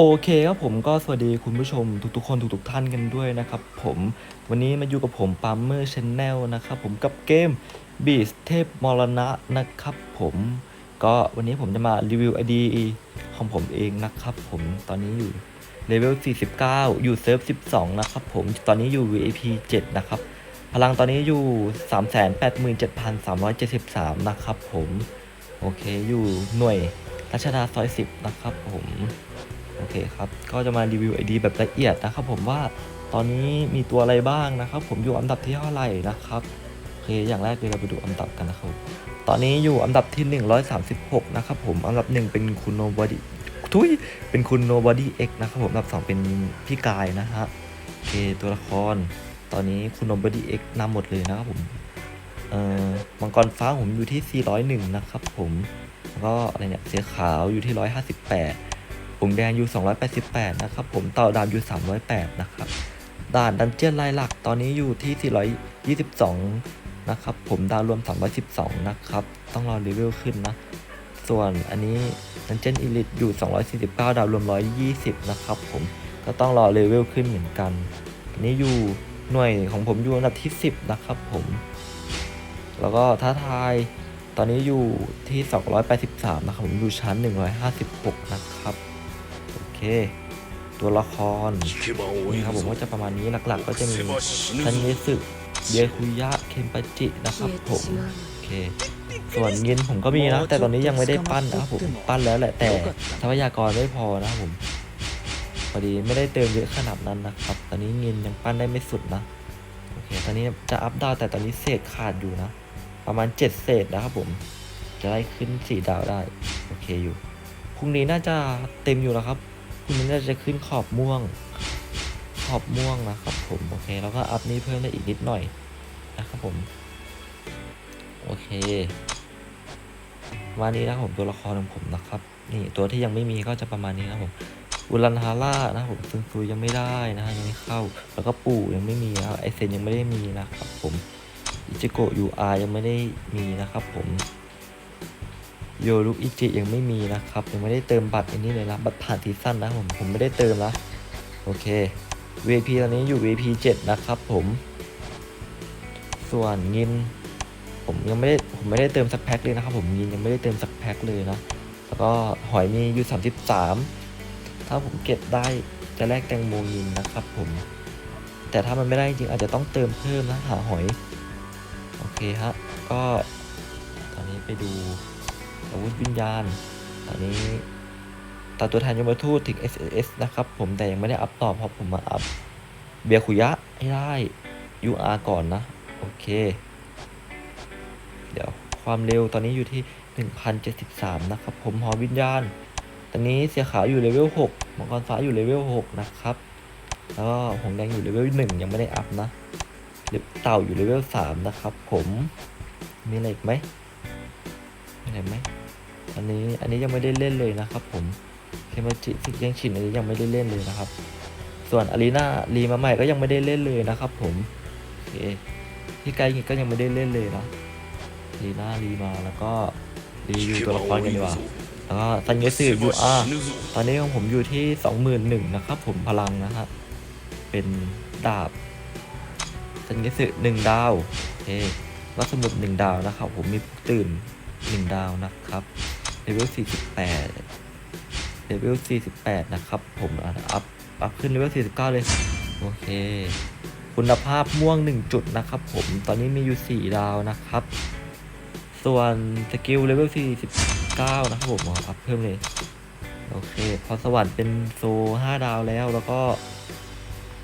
โอเคครับผมก็สวัสดีคุณผู้ชมทุกๆคนทุกๆท่านกันด้วยนะครับผมวันนี้มาอยู่กับผมปัมเมอร์ชแนลนะครับผมกับเกมบีสเทพมรณะนะครับผมก็วันนี้ผมจะมารีวิว ID ของผมเองนะครับผมตอนนี้อยู่เลเวล 49 อยู่เซิร์ฟ 12 นะครับผมตอนนี้อยู่ VIP 7 นะครับ พลังตอนนี้อยู่ 387,373 นะครับผม โอเคอยู่หน่วยรัชดาซอย 10 นะครับผม โอเคครับก็จะมารีวิว ID แบบละเอียดนะครับผมว่าตอนนี้มีตัวอะไรบ้างนะครับ ผมอยู่อันดับที่เท่าไหร่นะครับโอเคอย่างแรกเลยเราไปดูอันดับกันนะครับตอนนี้อยู่อันดับที่ 136 นะครับผมอันดับหนึ่งเป็นคุณโนบอดี้ทุยเป็นคุณโนบอดี้ X นะครับผมอันดับสองเป็นพี่กายนะฮะโอเคตัวละคร ตอนนี้คุณโนบอดี้ X นำหมดเลยนะครับผมเอ่อมังกรฟ้าผมอยู่ที่ 401 นะครับผมแล้วก็อะไรเนี่ยเสือขาวอยู่ที่ 158 ผงแดงอยู่ 288 นะครับ ผมเต่าดำอยู่ 308 นะครับ ด่านดันเจียนลายหลักตอนนี้อยู่ที่ 422 นะครับ ผมดาวรวม 312 นะครับ ต้องรอเลเวลขึ้นนะ ส่วนอันนี้ดันเจียนอีลิทอยู่ 249 ดาวรวม 120 นะครับ ผมก็ต้องรอเลเวลขึ้นเหมือนกันอันนี้อยู่หน่วยของผมอยู่อันดับที่ 10 นะครับ ผม แล้วก็ท้าทายตอนนี้อยู่ที่ 283 นะครับ ผมอยู่ชั้น 156 นะครับ เค ตัวละครนี่ครับผมก็จะประมาณนี้หลักๆ ก็จะมีซันเยสึเยคุยะเคมปาจินะครับผมโอเคส่วนเงินผมก็มีนะ แต่ตอนนี้ยังไม่ได้ปั้นนะครับผมปั้นแล้วแหละแต่ทรัพยากรไม่พอนะครับผมพอดีไม่ได้เติมเยอะขนาดนั้นนะครับ ตอนนี้เงินยังปั้นได้ไม่สุดนะโอเคตอนนี้จะอัพดาวแต่ตอนนี้เศษขาดอยู่นะ ประมาณ7เศษนะครับผม จะได้ขึ้น4ดาวได้ โอเคอยู่พรุ่งนี้น่าจะเต็มอยู่แล้วครับ พรุ่งนี้น่าจะขึ้นขอบม่วง ขอบม่วงนะครับผมโอเคแล้วก็อัพนี้เพิ่มได้อีกนิดหน่อยนะครับผมโอเควันนี้นะผมตัวละครของผมนะครับนี่ตัวที่ยังไม่มีก็จะประมาณนี้นะผมอุลันฮาร่านะผมซึงซูยังไม่ได้นะฮะยังไม่เข้า แล้วก็ปู่ยังไม่มีนะไอเซนยังไม่ได้มีนะครับผมอิจิโกะยูอายังไม่ได้มีนะครับผม โยรุอิจิยังไม่มีนะครับ ยังไม่ได้เติมบัตรอันนี้เลยนะบัตรผ่านซีซั่นนะผมผมไม่ได้เติมละโอเค VP ตอนนี้อยู่ VP 7 นะครับผม ส่วนเงิน ผมยังไม่ได้ผมไม่ได้เติมสักแพ็คเลยนะครับ ผมเงินยังไม่ได้เติมสักแพ็คเลยนะแล้วก็หอยมีอยู่ 33 ถ้าผมเก็บได้จะแลกแตงโมยินนะครับ ผม แต่ถ้ามันไม่ได้จริงอาจจะต้องเติมเพิ่มนะหาหอย โอเคฮะก็ตอนนี้ไปดู อาวุธวิญญาณตอนนี้ตัดตัวแทนยมทูตถึง SS นะครับ ผมแต่ยังไม่ได้อัพต่อเพราะผมมาอัพเบียคุยะให้ได้ UR ก่อนนะ โอเค เดี๋ยวความเร็วตอนนี้อยู่ที่ 1073 นะครับ ผมหอวิญญาณ ตอนนี้เสียขาวอยู่เลเวล 6 มังกรฟ้าอยู่เลเวล 6 นะครับ แล้วก็หงแดงอยู่เลเวล 1 ยังไม่ได้อัพนะเต่าอยู่เลเวลสามนะครับผม มีอะไรอีกไหม มีอะไหมอันนี้อันนี้ยังไม่ได้เล่นเลยนะครับ ผมเคมาจิซิกยังชินอันนี้ยังไม่ได้เล่นเลยนะครับ ส่วนอารีนารีมาใหม่ก็ยังไม่ได้เล่นเลยนะครับ ผมโอเคที่ไกลก็ยังไม่ได้เล่นเลยนะอารีนารีมาแล้วก็รีวิวตัวละครกันดีกว่าแล้วก็ซันเยสึยูอาตอนนี้ของผมอยู่ที่สองหมื่นหนึ่งนะครับ ผมพลังนะฮะเป็นดาบสัญญาสึหนึ่งดาวโอเควัสมุดหนึ่งดาวนะครับ ผมมีตื่น หนึ่งดาวนะครับเลเวลสี่สิบแปดเลเวลสี่สิบแปดนะครับ ผมอัพอัพขึ้นเลเวลสี่สิบเก้าเลย โอเค คุณภาพม่วงหนึ่งจุดนะครับ ผมตอนนี้มีอยู่สี่ดาวนะครับ ส่วนสกิลเลเวลสี่สิบเก้านะครับผมอัพเพิ่มเลย โอเค พอสวรรค์เป็นโซห้าดาวแล้วแล้วก็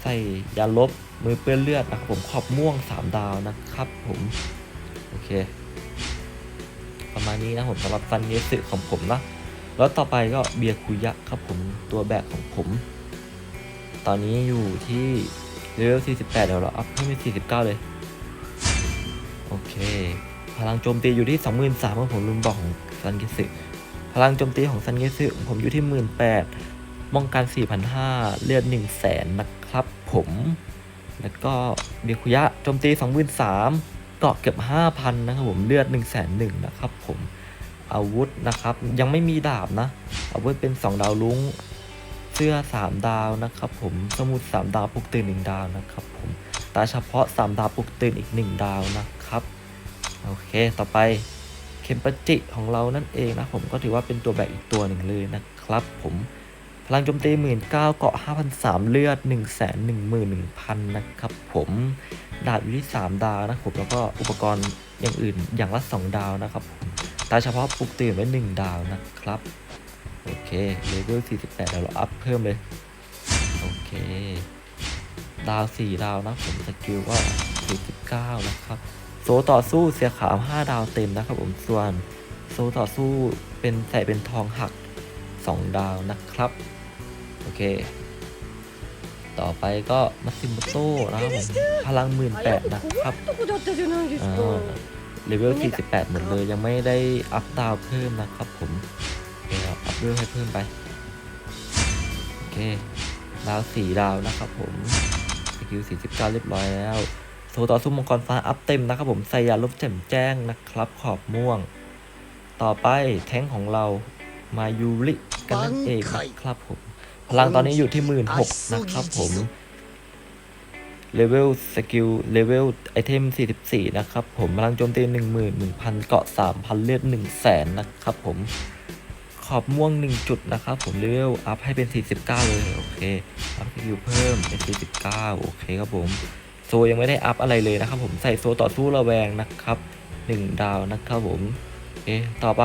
ใส่ยาลบมือเปื้อนเลือดนะครับผมขอบม่วง3ดาวนะครับผม โอเค ประมาณนี้นะผมสำหรับซันเยสึของผมนะแล้วต่อไปก็เบียร์คุยะครับผมตัวแบกของผม ตอนนี้อยู่ที่เลเวล48เดี๋ยวเราอัพให้เป็น49 เลย โอเค พลังโจมตีอยู่ที่ 23,000ของผมลืมบอกของซันเยสึพลังโจมตีของซันเยสึของผมอยู่ที่ 18,000ป้องกัน4,500เลือด1 0 0 0 0แสนนะครับผม แล้วก็เบียคุยะโจมตี23,000 เกาะเกือบ5,000นะครับผมเลือด1 0 0 0 0แสนหนึ่งนะครับผมอาวุธนะครับยังไม่มีดาบนะ อาวุธเป็น 2 ดาวลุ้งเสื้อ 3 ดาวนะครับผมสมุด 3 ดาวปลุกตื่น 1 ดาวนะครับผมตาเฉพาะ 3 ดาวปลุกตื่นอีก 1 ดาวนะครับโอเคต่อไปเคมปาจิของเรานั่นเองนะผมก็ถือว่าเป็นตัวแบกอีกตัวหนึ่งเลยนะครับผม พลังโจมตีหมื่นเก้าเกาะห้าพันสามเลือดหนึ่งแสนหนึ่งหมื่นหนึ่งพันนะครับผมดาบอยู่ที่สามดาวนะครับแล้วก็อุปกรณ์อย่างอื่นอย่างละสองดาวนะครับผมตาเฉพาะปลุกตื่นไว้หนึ่งดาวนะครับ โอเคเลเวล48เดี๋ยวเราอัพเพิ่มเลย โอเค ดาว4ดาวนะผมสกิลก็49นะครับ โซต่อสู้เสียขาว5ดาวเต็มนะครับผมส่วนโซต่อสู้เป็นใส่เป็นทองหัก2ดาวนะครับ โอเค ต่อไปก็มาซิโมโต้นะครับผมพลังหมื่นแปดนะครับเลเวล48 หมือนเลย ยังไม่ได้อัพดาวเพิ่มนะครับผมเะครับอัพเวลให้เพิ่มไป โอเคดาวสี่ดาวนะครับผมสกิล49 เรียบร้อยแล้วโซต่อสู้มังกรฟ้าอัพเต็มนะครับผมใส่ยาลบแจ่มแจ้งนะครับ ขอบม่วง ต่อไปแท้งของเรามายูริกันนั่นเองครับผม พลังตอนนี้อยู่ที่16,000นะครับผมเลเวลสกิลเลเวลไอเทม 44 นะครับผมพลังโจมตี11,000 เกาะ 3,000 เลือด100,000 นะครับผม ขอบม่วง 1 จุดนะครับผมเลเวลอัพให้เป็น 49 เลย โอเค อัพสกิลเพิ่มเป็น 49 โอเคครับผม โซยังไม่ได้อัพอะไรเลยนะครับผมใส่โซต่อสู้ระแวงนะครับ 1 ดาวนะครับผมโอเคต่อไป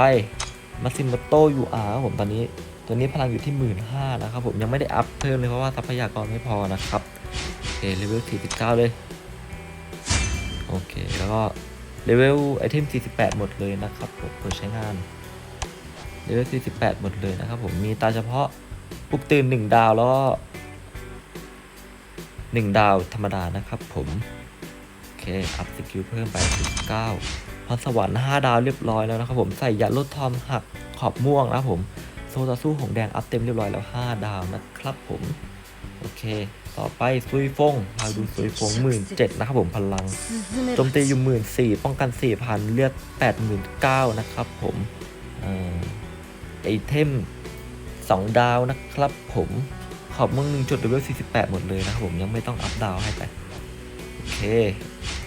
มาซิมโตยูอาร์ผมตอนนี้ ตัวนี้พลังอยู่ที่15,000นะครับผมยังไม่ได้อัพเพิ่มเลยเพราะว่าทรัพยากรไม่พอนะครับโอเคเลเวล49 เลย โอเค แล้วก็เลเวลไอเทม 48 หมดเลยนะครับผมเปิดใช้งานเลเวล48 หมดเลยนะครับผมมีตาเฉพาะปลุกตื่น 1 ดาวแล้วก็1ดาวธรรมดานะครับผม โอเค อัพสกิลเพิ่มไป19พรสวรรค์5ดาวเรียบร้อยแล้วนะครับผมใส่ยาลดทอมหักขอบม่วงนะครับผม โซต่อสู้ของแดงอัพเต็มเรียบร้อยแล้ว 5 ดาวนะครับผม โอเค ต่อไปซุยฟงเราดูซุยฟงหมื่นเจ็ดนะครับผมพลังโจมตีอยู่หมื่นสี่ป้องกันสี่พันเลือดแปดหมื่นเก้านะครับผมเอ่อไอเทมสองดาวนะครับผมขอบมึงหนึ่งจุดเลเวลสี่สิบแปดหมดเลยนะครับผมยังไม่ต้องอัพดาวให้ไปโอเค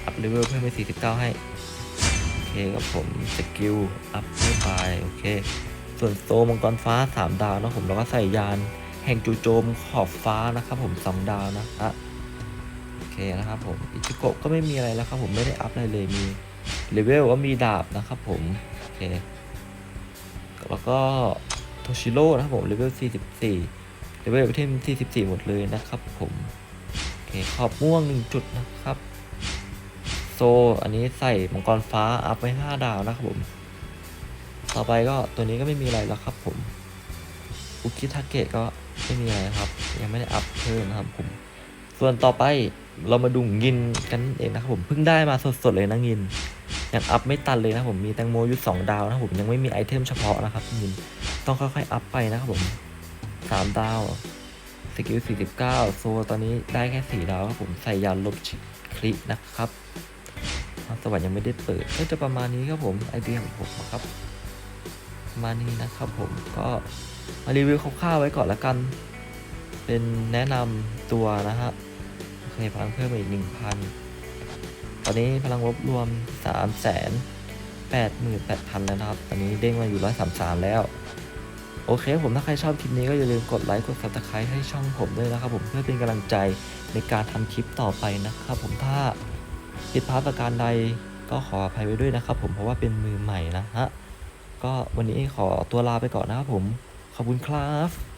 อัพเลเวลเพิ่มไปสี่สิบเก้าให้ โอเคครับผมสกิลอัพเพิ่มไปโอเค ส่วนโซมังกรฟ้า 3 ดาวนะผมแล้วก็ใส่ยานแห่งจูโจมขอบฟ้านะครับผม2ดาวนะฮะโอเคนะครับผมอิจิโกะก็ไม่มีอะไรแล้วครับผมไม่ได้อัพอะไรเลยมีเลเวลก็มีดาบนะครับผมโอเคแล้วก็โทชิโร่นะครับผมเลเวล 44เลเวลเทม44 หมดเลยนะครับผมโอเคขอบม่วง 1 จุดนะครับ โซอันนี้ใส่มังกรฟ้าอัพไว้5ดาวนะครับผม ต่อไปก็ตัวนี้ก็ไม่มีอะไรแล้วครับผมอุคิทาเกะก็ไม่มีอะไรครับ ยังไม่ได้อัพเพิ่มนะครับผม ส่วนต่อไปเรามาดูงินกันเองนะครับผมเพิ่งได้มาสดๆเลยนะงินยังอัพไม่ตันเลยนะผมมีแตงโมอยู่สองดาวนะผมยังไม่มีไอเทมเฉพาะนะครับงินต้องค่อยๆอัพไปนะครับผมสามดาวสกิล49โซตอนนี้ได้แค่สี่ดาวครับผมใส่ยาลบชิคลินะครับสวรรค์ยังไม่ได้เปิดก็จะประมาณนี้ครับผมไอเดียของผมครับ มาณนี้นะครับผมก็มารีวิวคร่าวๆไว้ก่อนละกัน เป็นแนะนำตัวนะฮะโอเคพลังเพิ่มมาอีกหนึ่งพันตอนนี้พลังลบรวมสามแสนแปดหมื่นแปดพันแล้วนะครับ ตอนนี้เด้งมาอยู่ร้อยสามสามแล้ว โอเคผมถ้าใครชอบคลิปนี้ก็อย่าลืมกดไลค์กด subscribe ให้ช่องผมด้วยนะครับผมเพื่อเป็นกำลังใจในการทำคลิปต่อไปนะครับผมถ้าผิดพลาดประการใดก็ขออภัยไว้ด้วยนะครับผมเพราะว่าเป็นมือใหม่นะฮะ ก็วันนี้ขอตัวลาไปก่อนนะครับผม ขอบคุณครับ